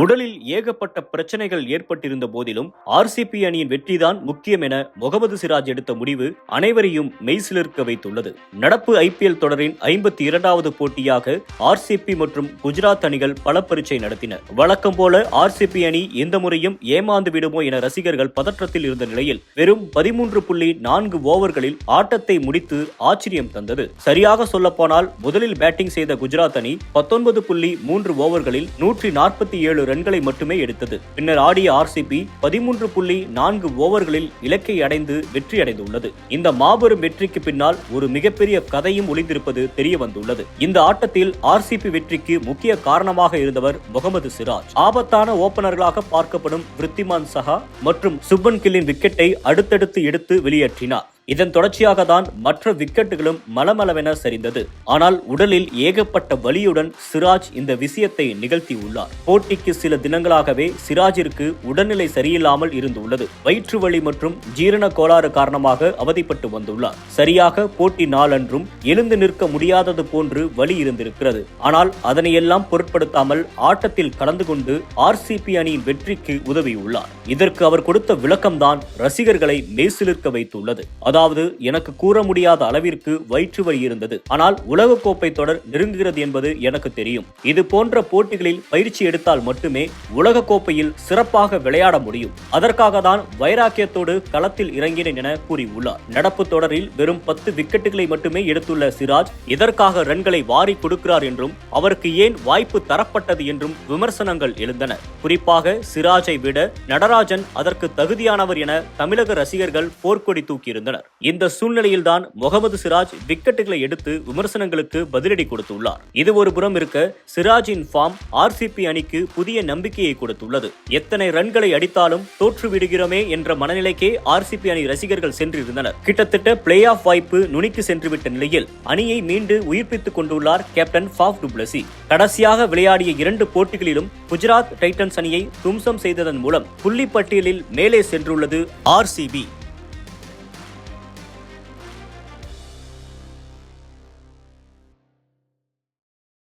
உடலில் ஏகப்பட்ட பிரச்சனைகள் ஏற்பட்டிருந்த போதிலும் ஆர்சிபி அணியின் வெற்றிதான் முக்கியம் என முகமது சிராஜ் எடுத்த முடிவு அனைவரையும் மெய்சிலிருக்க வைத்துள்ளது. நடப்பு ஐபிஎல் தொடரின் ஐம்பத்தி இரண்டாவது போட்டியாக ஆர்சிபி மற்றும் குஜராத் அணிகள் பல பரீட்சை நடத்தின. வழக்கம் போல ஆர்சிபி அணி இந்த முறையும் ஏமாந்து விடுமோ என ரசிகர்கள் பதற்றத்தில் இருந்த நிலையில் வெறும் பதிமூன்று புள்ளி நான்கு ஓவர்களில் ஆட்டத்தை முடித்து ஆச்சரியம் தந்தது. சரியாக சொல்லப்போனால் முதலில் பேட்டிங் செய்த குஜராத் அணி பத்தொன்பது புள்ளி மூன்று ஓவர்களில் நூற்றி நாற்பத்தி ஏழு ரன்களை மட்டுமே எடுத்தது. பின்னர் ஆடிய ஆர்சிபி பதிமூன்று புள்ளி நான்கு ஓவர்களில் இலக்கை அடைந்து வெற்றி அடைந்துள்ளது. இந்த மாபெரும் வெற்றிக்கு பின்னால் ஒரு மிகப்பெரிய கதையும் ஒளிந்திருப்பது தெரிய வந்துள்ளது. இந்த ஆட்டத்தில் ஆர்சிபி வெற்றிக்கு முக்கிய காரணமாக இருந்தவர் முகமது சிராஜ். ஆபத்தான ஓபனர்களாக பார்க்கப்படும் விருத்திமான் சஹா மற்றும் சுப்பன் கில்லின் விக்கெட்டை அடுத்தடுத்து எடுத்து வெளியேற்றினார். இதன் தொடர்ச்சியாக தான் மற்ற விக்கெட்டுகளும் மலமளவென சரிந்தது. ஆனால் உடலில் ஏகப்பட்ட வலியுடன் சிராஜ் இந்த விஷயத்தை நிகழ்த்தியுள்ளார் போட்டிக்கு சில தினங்களாகவே சிராஜிற்கு உடல்நிலை சரியில்லாமல் இருந்துள்ளது வயிற்று வலி மற்றும் ஜீரண கோளாறு காரணமாக அவதிப்பட்டு வந்துள்ளார். சரியாக போட்டி நாளன்றும் எழுந்து நிற்க முடியாதது போன்று வலி இருந்திருக்கிறது. ஆனால் அதனையெல்லாம் பொருட்படுத்தாமல் ஆட்டத்தில் கலந்து கொண்டு ஆர்சிபி அணியின் வெற்றிக்கு உதவியுள்ளார். இதற்கு அவர் கொடுத்த விளக்கம்தான் ரசிகர்களை மெய்சிலிர்க்க வைத்துள்ளது. அதாவது எனக்கு கூற முடியாத அளவிற்கு வயிற்று வலி இருந்தது. ஆனால் உலகக்கோப்பை தொடர் நெருங்குகிறது என்பது எனக்கு தெரியும். இது போன்ற போட்டிகளில் பயிற்சி எடுத்தால் மட்டுமே உலகக்கோப்பையில் சிறப்பாக விளையாட முடியும். அதற்காக தான் வைராக்கியத்தோடு களத்தில் இறங்கினேன் என கூறியுள்ளார். நடப்பு தொடரில் வெறும் பத்து விக்கெட்டுகளை மட்டுமே எடுத்துள்ள சிராஜ் இதற்காக ரன்களை வாரி கொடுக்கிறார் என்றும் அவருக்கு ஏன் வாய்ப்பு தரப்பட்டது என்றும் விமர்சனங்கள் எழுந்தன. குறிப்பாக சிராஜை விட நடராஜன் அதற்கு தகுதியானவர் என தமிழக ரசிகர்கள் போர்க்கொடி தூக்கியிருந்தனர். இந்த சூழ்நிலையில்தான் முகமது சிராஜ் விக்கெட்டுகளை எடுத்து விமர்சனங்களுக்கு பதிலடி கொடுத்துள்ளார். இது ஒரு புறம் இருக்க சிராஜின் ஃபார்ம் ஆர்சிபி அணிக்கு புதிய நம்பிக்கையை கொடுத்துள்ளது. எத்தனை ரன்களை அடித்தாலும் தோற்று விடுகிறோமே என்ற மனநிலைக்கே ஆர்சிபி அணி ரசிகர்கள் சென்றிருந்தனர். கிட்டத்தட்ட பிளே ஆஃப் வாய்ப்பு நுனிக்கு சென்றுவிட்ட நிலையில் அணியை மீண்டு உயிர்ப்பித்துக் கொண்டுள்ளார் கேப்டன் ஃபாஃப் டுப்ளசி. கடைசியாக விளையாடிய இரண்டு போட்டிகளிலும் குஜராத் டைட்டன்ஸ் அணியை தும்சம் செய்ததன் மூலம் புள்ளி பட்டியலில் மேலே சென்றுள்ளது ஆர்சிபி